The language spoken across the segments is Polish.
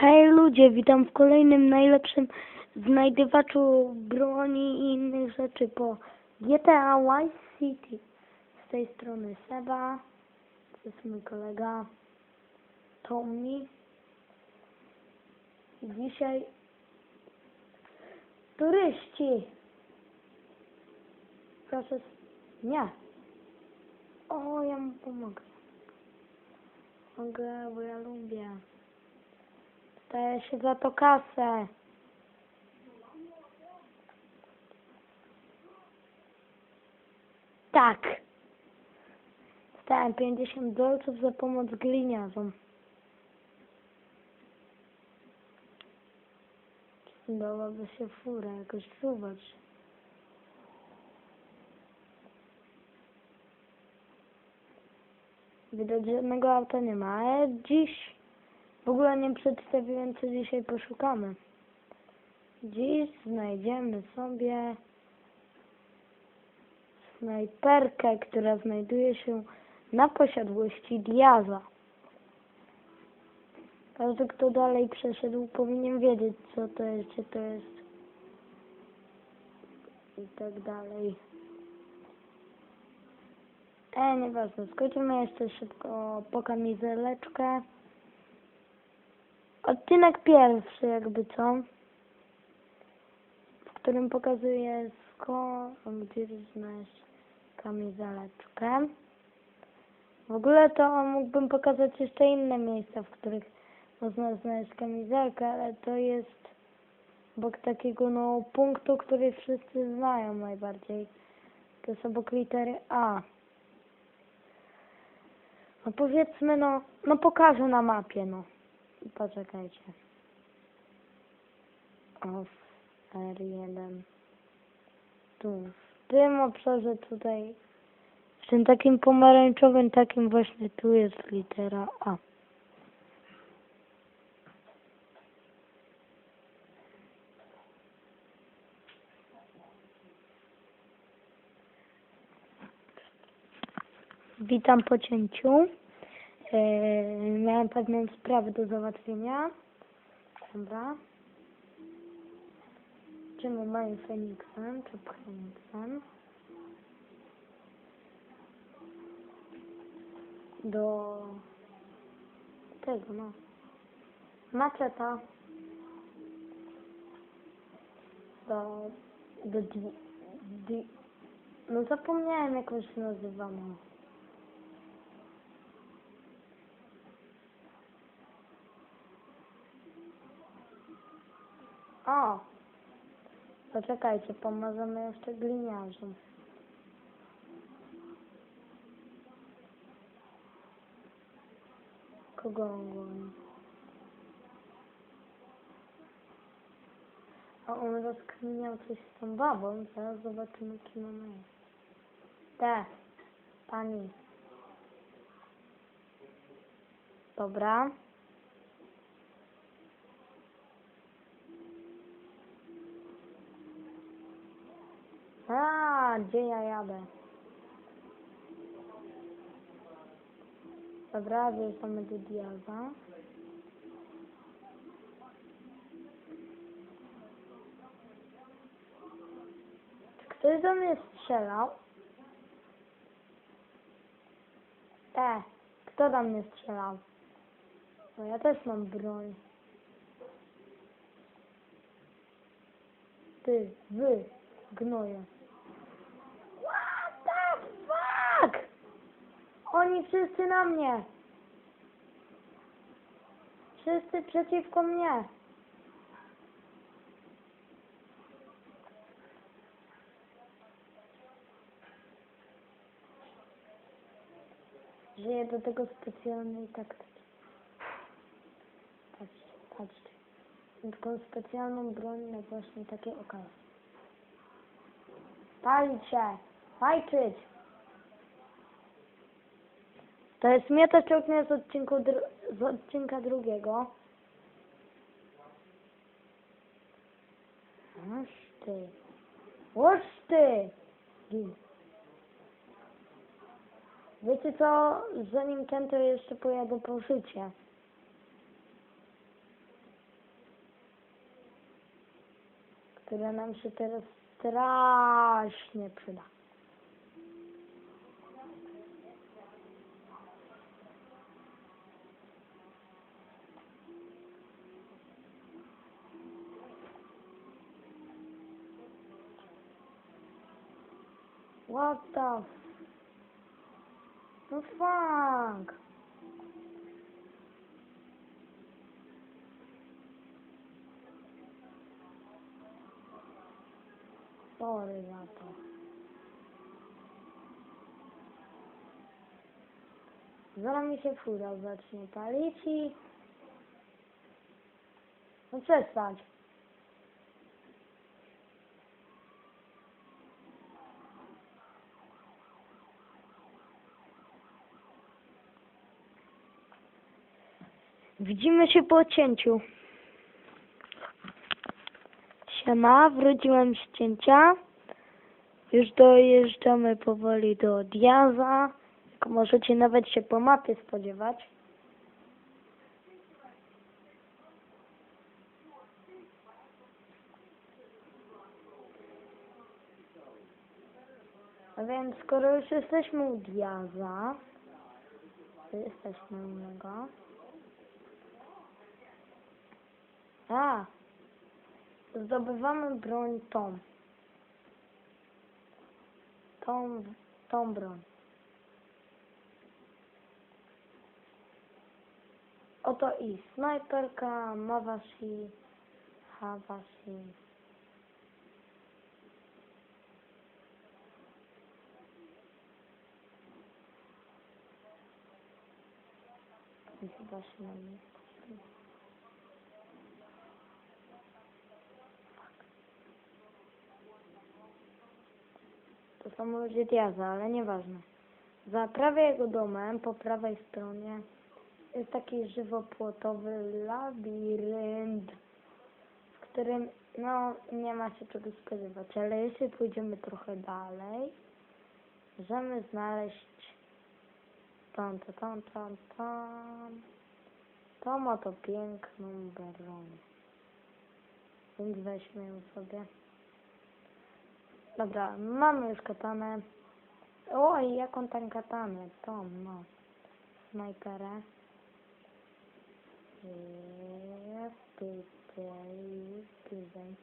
Hej ludzie, witam w kolejnym najlepszym znajdywaczu broni i innych rzeczy po GTA Vice City. Z tej strony Seba, to jest mój kolega Tommy. Dzisiaj turyści. Proszę, nie. O, ja mu pomogę. Mogę, bo ja lubię. Daję się za to kasę. Tak. Dostałem 50 dolców za pomoc gliniarzom. Dałoby się furę jakoś suwać. Widać, że auta nie ma, ale dziś w ogóle nie przedstawiłem, co dzisiaj poszukamy. Dziś znajdziemy sobie snajperkę, która znajduje się na posiadłości Diaza. Każdy, kto dalej przeszedł, powinien wiedzieć, co to jest, gdzie to jest i tak dalej. E, nieważne, skoczymy jeszcze szybko po kamizeleczkę. Odcinek pierwszy, jakby co, w którym pokazuję skąd, gdzie znaleźć kamizeleczkę. W ogóle to mógłbym pokazać jeszcze inne miejsca, w których można znaleźć kamizelkę, ale to jest obok takiego no punktu, który wszyscy znają najbardziej. To jest obok litery A. No powiedzmy, no, no pokażę na mapie, no. Poczekajcie. Off R1. Tu. W tym obszarze tutaj. W tym takim pomarańczowym, takim właśnie tu jest litera A. Witam po cięciu. Eee, miałem pewną sprawę do załatwienia. Dobra. Czemu moim Feniksem, czy Phoenixem? Do tego, no. Maczeta. Do, do di, di, no zapomniałem jak on się nazywa, no. O! Poczekajcie, pomożemy jeszcze gliniarzom. Kogo on goni? A on rozkminiał coś z tą babą. Zaraz zobaczymy, kim ona jest. Te, pani. Dobra. A, gdzie ja jadę? Dobra, wjeżdżamy do Diaza. Czy ktoś do mnie strzelał? E, kto do mnie strzelał? Bo ja też mam broń. Ty, wy, gnoje. What the fuck? Oni wszyscy na mnie. Wszyscy przeciwko mnie. Żyję do tego specjalnej taktyki. Patrzcie, patrzcie. Mam taką specjalną broń na właśnie takie okazje palić się, fajczyć. To jest mnie to ciągnie z, odcinku z odcinka drugiego. Aż ty. Oż ty! Wiecie co, zanim ten to jeszcze pojadę po życie. które nam się teraz strasznie przyda. What the. No fuck! Sorry za to. Zaraz mi się fura zacznie palić i... No przestać. Widzimy się po cięciu. Siema, wróciłem z cięcia. Już dojeżdżamy powoli do Diaza. Jak możecie nawet się po mapie spodziewać. A więc skoro już jesteśmy u Diaza, to jesteśmy u niego. A, zdobywamy broń tą. Tą, tą broń. Oto i snajperka Mawashi Hawashi. Chyba się na mnie Ludzie Diaza, ale nieważne. Za prawie jego domem, po prawej stronie, jest taki żywopłotowy labirynt, w którym, no, nie ma się czego spodziewać, ale jeśli pójdziemy trochę dalej, możemy znaleźć tam, tam, tam, tam, tam, tą oto piękną broń. Więc weźmy ją sobie. Dobra, mamy już katanę. Oj, jaką tam katanę? Tą, no. Snajperę. Jest tutaj, tutaj.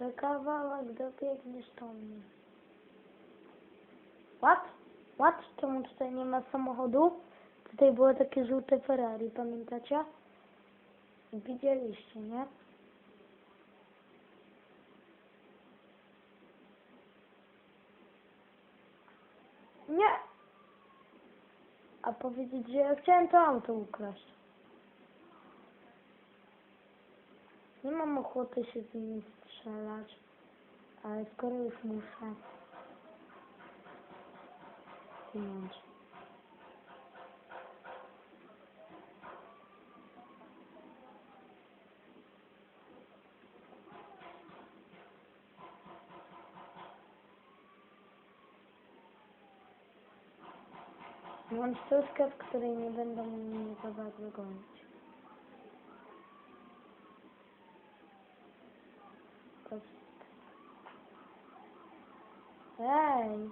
Jeszcze kawałek dobiegniesz do mnie. What? What? Czemu tutaj nie ma samochodu? Tutaj było takie żółte Ferrari, pamiętacie? Widzieliście, nie? Nie! A powiedzieć, że ja chciałem to auto ukraść. Ochoty się z nimi strzelać, ale skoro już muszę zginąć. Mam ścieżkę, w której nie będą mnie za bardzo gonić. Ej!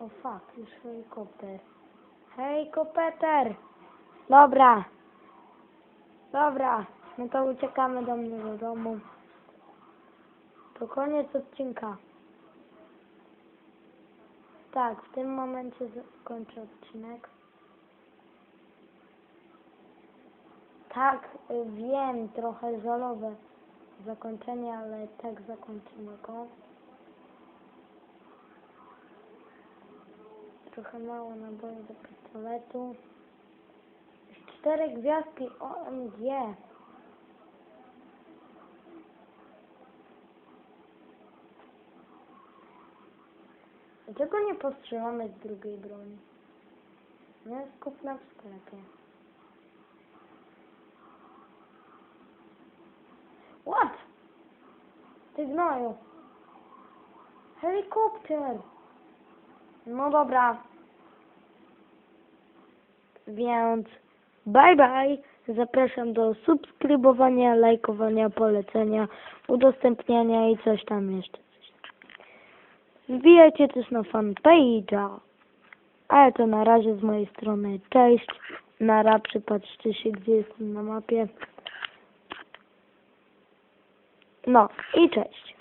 O fuck, już helikopter. Helikopter! Dobra. Dobra, no to uciekamy do mnie do domu. To koniec odcinka. Tak, w tym momencie kończę odcinek. Tak, y, wiem, trochę żalowe zakończenie, ale tak zakończymy go. Trochę mało naboi do pistoletu. Cztery gwiazdki OMG. Dlaczego nie postrzelamy z drugiej broni? No jest kupna w sklepie. What? Ty gnoju. Helikopter. No dobra. Więc bye bye. Zapraszam do subskrybowania, lajkowania, polecenia, udostępniania i coś tam jeszcze. Wbijajcie też na fanpage'a. Ale to na razie z mojej strony. Cześć. Nara, przypatrzcie się, gdzie jestem na mapie. No i cześć.